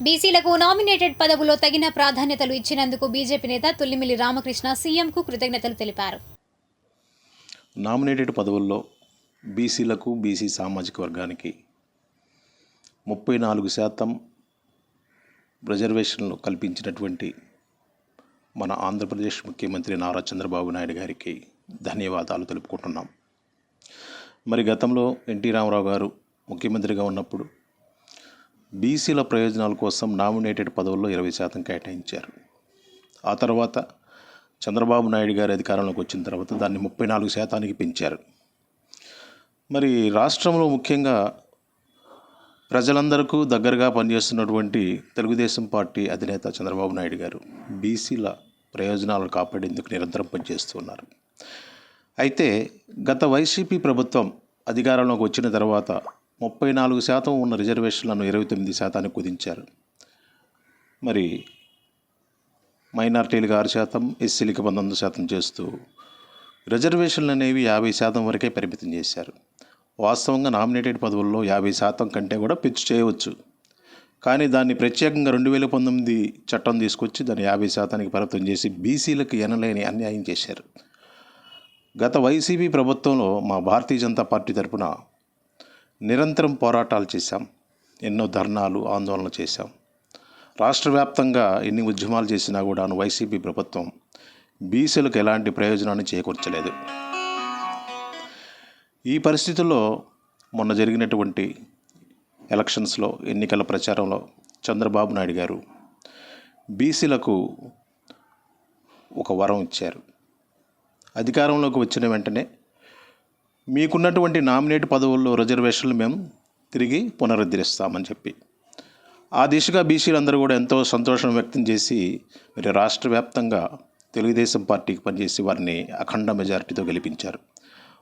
బీసీలకు నామినేటెడ్ పదవులో తగిన ప్రాధాన్యతలు ఇచ్చినందుకు బీజేపీ నేత తుల్లిమిల్లి రామకృష్ణ సీఎంకు కృతజ్ఞతలు తెలిపారు. నామినేటెడ్ పదవుల్లో బీసీలకు బీసీ సామాజిక వర్గానికి ముప్పై నాలుగు శాతం రిజర్వేషన్లు కల్పించినటువంటి మన ఆంధ్రప్రదేశ్ ముఖ్యమంత్రి నారా చంద్రబాబు నాయుడు గారికి ధన్యవాదాలు తెలుపుకుంటున్నాం. మరి గతంలో ఎన్టీ రామారావు గారు ముఖ్యమంత్రిగా ఉన్నప్పుడు బీసీల ప్రయోజనాల కోసం నామినేటెడ్ పదవుల్లో ఇరవై శాతం కేటాయించారు. ఆ తర్వాత చంద్రబాబు నాయుడు గారి అధికారంలోకి వచ్చిన తర్వాత దాన్ని ముప్పై నాలుగు శాతానికి పెంచారు. మరి రాష్ట్రంలో ముఖ్యంగా ప్రజలందరికీ దగ్గరగా పనిచేస్తున్నటువంటి తెలుగుదేశం పార్టీ అధినేత చంద్రబాబు నాయుడు గారు బీసీల ప్రయోజనాలు కాపాడేందుకు నిరంతరం పనిచేస్తున్నారు అయితే గత వైసీపీ ప్రభుత్వం అధికారంలోకి వచ్చిన తర్వాత ముప్పై నాలుగు శాతం ఉన్న రిజర్వేషన్లను ఇరవై తొమ్మిది శాతానికి కుదించారు. మరి మైనార్టీలకు ఆరు శాతం ఎస్సీలకు పంతొమ్మిది శాతం చేస్తూ రిజర్వేషన్లు అనేవి యాభై శాతం వరకే పరిమితం చేశారు. వాస్తవంగా నామినేటెడ్ పదవుల్లో యాభై శాతం కంటే కూడా పెంచు చేయవచ్చు. కానీ దాన్ని ప్రత్యేకంగా రెండు వేల పంతొమ్మిది చట్టం తీసుకొచ్చి దాన్ని యాభై శాతానికి పరిమితం చేసి బీసీలకు ఎనలేని అన్యాయం చేశారు. గత వైసీపీ ప్రభుత్వంలో మా భారతీయ జనతా పార్టీ తరపున నిరంతరం పోరాటాలు చేశాం. ఎన్నో ధర్నాలు ఆందోళనలు చేశాం. రాష్ట్ర వ్యాప్తంగా ఎన్ని ఉద్యమాలు చేసినా కూడా వైసీపీ ప్రభుత్వం బీసీలకు ఎలాంటి ప్రయోజనాన్ని చేకూర్చలేదు. ఈ పరిస్థితుల్లో మొన్న జరిగినటువంటి ఎలక్షన్స్లో ఎన్నికల ప్రచారంలో చంద్రబాబు నాయుడు గారు బీసీలకు ఒక వరం ఇచ్చారు. అధికారంలోకి వచ్చిన వెంటనే మీకున్నటువంటి నామినేట్ పదవుల్లో రిజర్వేషన్లు మేము తిరిగి పునరుద్ధరిస్తామని చెప్పి. ఆ దిశగా బీసీలందరూ కూడా ఎంతో సంతోషం వ్యక్తం చేసి మరి రాష్ట్ర వ్యాప్తంగా తెలుగుదేశం పార్టీకి పనిచేసి వారిని అఖండ మెజారిటీతో గెలిపించారు.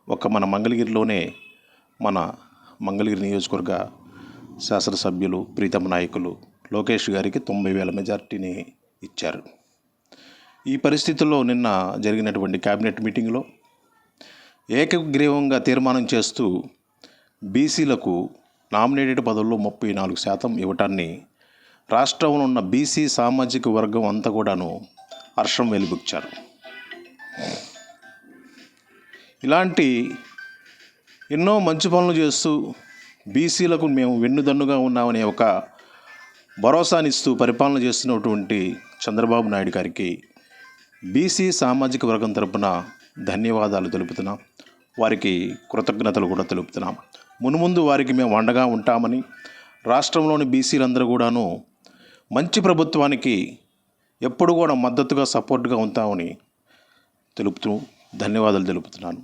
ఒక మన మంగళగిరిలోనే మన మంగళగిరి నియోజకవర్గ శాసనసభ్యులు ప్రీతమ నాయకులు లోకేష్ గారికి తొంభై వేల మెజారిటీని ఇచ్చారు. ఈ పరిస్థితుల్లో నిన్న జరిగినటువంటి కేబినెట్ మీటింగ్లో ఏకగ్రీవంగా తీర్మానం చేస్తూ బీసీలకు నామినేటెడ్ పదవుల్లో ముప్పై నాలుగు శాతం ఇవ్వటాన్ని రాష్ట్రంలో ఉన్న బీసీ సామాజిక వర్గం అంతా కూడాను హర్షం వెలిబుచ్చారు. ఇలాంటి ఎన్నో మంచి పనులు చేస్తూ బీసీలకు మేము వెన్నుదన్నుగా ఉన్నామనే ఒక భరోసానిస్తూ పరిపాలన చేస్తున్నటువంటి చంద్రబాబు నాయుడు గారికి బీసీ సామాజిక వర్గం తరపున ధన్యవాదాలు తెలుపుతున్నాం. వారికి కృతజ్ఞతలు కూడా తెలుపుతున్నాం. మునుముందు వారికి మేము అండగా ఉంటామని రాష్ట్రంలోని బీసీలందరూ కూడాను మంచి ప్రభుత్వానికి ఎప్పుడు కూడా మద్దతుగా సపోర్ట్గా ఉంటామని తెలుపుతూ ధన్యవాదాలు తెలుపుతున్నాను.